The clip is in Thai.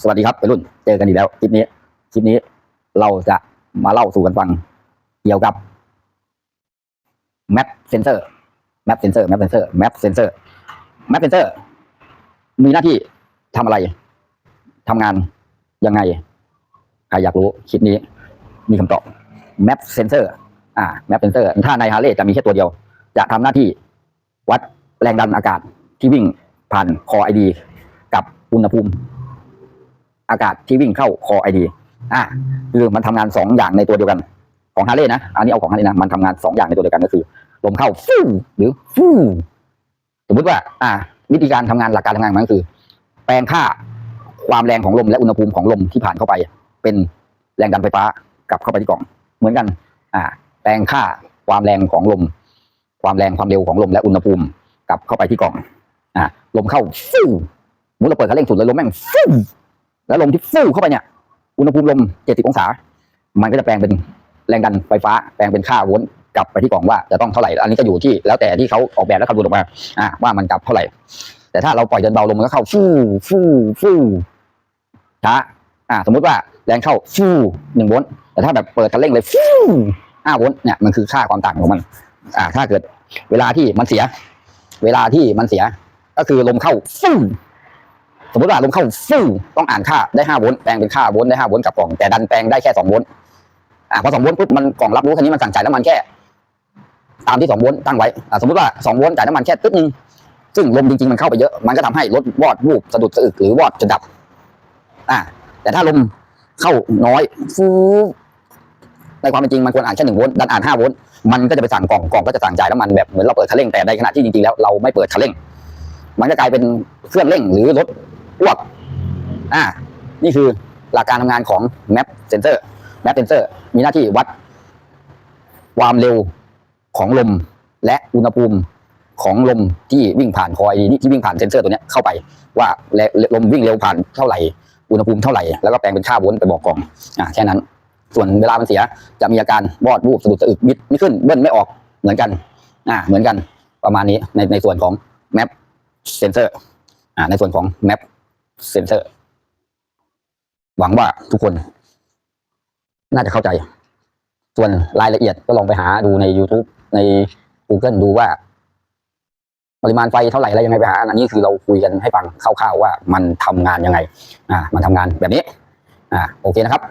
สวัสดีครับไปรุ่นเจอกันอีกแล้วคลิปนี้คลิปนี้เราจะมาเล่าสู่กันฟังเกี่ยวกับ map sensor map sensor map sensor map sensor map sensor มีหน้าที่ทำอะไรทำงานยังไงใครอยากรู้คลิปนี้มีคำตอบ map sensor อ่า map sensor ถ้าในฮาร์เลย์จะมีแค่ตัวเดียว จะทำหน้าที่วัดแรงดันอากาศที่วิ่งผ่านคอไอดีกับอุณหภูมิ อากาศที่วิ่งเข้าคอไอดีอ่าคือมันทำงานสองอย่างในตัวเดียวกันของฮาร์เลย์นะ อันนี้เอาของฮาร์เลย์นะ มันทำงานสองอย่างในตัวเดียวกันก็คือลมเข้าฟู่หรือฟู่สมมติว่า อ่า วิธีการทำงานหลักการทำงานของมันก็คือ แปลงค่าความแรงของลมและอุณหภูมิของลมที่ผ่านเข้าไป เป็นแรงดันไฟฟ้ากลับเข้าไปที่กล่อง เหมือนกัน อ่า แปลงค่าความแรงของลม ความแรงความเร็วของลมและอุณหภูมิกลับเข้าไปที่กล่อง อ่าลมเข้าฟู่สมมุติเราเปิดคันเร่งสุดเลยลมแม่งฟู่ แล้วลมที่ฟู่เข้าไปเนี่ยอุณหภูมิลม 70 องศา มันก็จะแปลงเป็นแรงดันไฟฟ้า แปลงเป็นค่าโวลต์กลับไปที่กล่องว่าจะต้องเท่าไหร่ อันนี้ก็อยู่ที่แล้วแต่ที่เขาออกแบบและคำนวณออกมาอ่าว่ามันกลับเท่าไหร่ แต่ถ้าเราปล่อยเดินเบาลมมันก็เข้าฟู่ฟู่ฟู่ช้าอ่าสมมุติว่าแรงเข้าฟู่หนึ่งโวลต์แต่ถ้าแบบเปิดคันเร่งเลยฟู่ห้าโวลต์เนี่ยมันคือค่าความต่างของมันอ่าถ้าเกิดเวลาที่มันเสีย เวลาที่มันเสียก็คือลมเข้าฟู่ สมมติว่าลมเข้าฟู่ต้องอ่านค่าได้ห้าโวลต์แปลงเป็นค่าโวลต์ได้ห้าโวลต์กับกล่องแต่ดันแปลงได้แค่สองโวลต์อ่าพอสองโวลต์ปุ๊บมันกล่องรับรู้แค่นี้มันสั่งจ่ายน้ำมันแค่ ตามที่สองโวลต์ตั้งไว้อ่าสมมติว่าสองโวลต์จ่ายน้ำมันแค่ตึ๊ดนึงซึ่งลมจริงๆมันเข้าไปเยอะมันก็ทำให้รถวอดวูบสะดุดสะอึกหรือวอดจนดับอ่าแต่ถ้าลมเข้าน้อยฟูในความเป็นจริงมันควรอ่านแค่หนึ่งโวลต์ดันอ่านห้าโวลต์มันก็จะไปสั่งกล่องกล่องก็จะสั่งจ่ายน้ำมันแบบเหมือนเราเปิดคันเร่งแต่ในขณะที่จริงๆแล้วเราไม่เปิดคันเร่ง มันก็กลายเป็นเครื่องเร่งหรือรถ วกอ่านี่คือหลักการทำงานของ map sensor map sensor มีหน้าที่วัด ความเร็วของลมและอุณหภูมิของลมที่วิ่งผ่านคอยนี่ที่วิ่งผ่านเซนเซอร์ตัวนี้เข้าไป ว่าลมวิ่งเร็วผ่านเท่าไหร่อุณหภูมิเท่าไหร่แล้วก็แปลงเป็นค่าโวลต์ไปบอกกล่องอ่าแค่นั้น ส่วนเวลามันเสียจะมีอาการวอดวูบสะดุดสะอึกบิดไม่ขึ้นเบิ้ลไม่ออกเหมือนกันอ่าเหมือนกันประมาณนี้ในในส่วนของ map sensor อ่าในส่วนของแมป เซ็นเซอร์ หวังว่าทุกคน น่าจะเข้าใจ ส่วนรายละเอียดก็ลองไปหาดูใน YouTube ใน Google ดูว่า ปริมาณไฟเท่าไหร่อะไรยังไงไปหาอันนี้คือเราคุยกันให้ฟังคร่าวๆว่ามันทำงานยังไง อ่า มันทำงานแบบนี้ อ่า โอเคนะครับ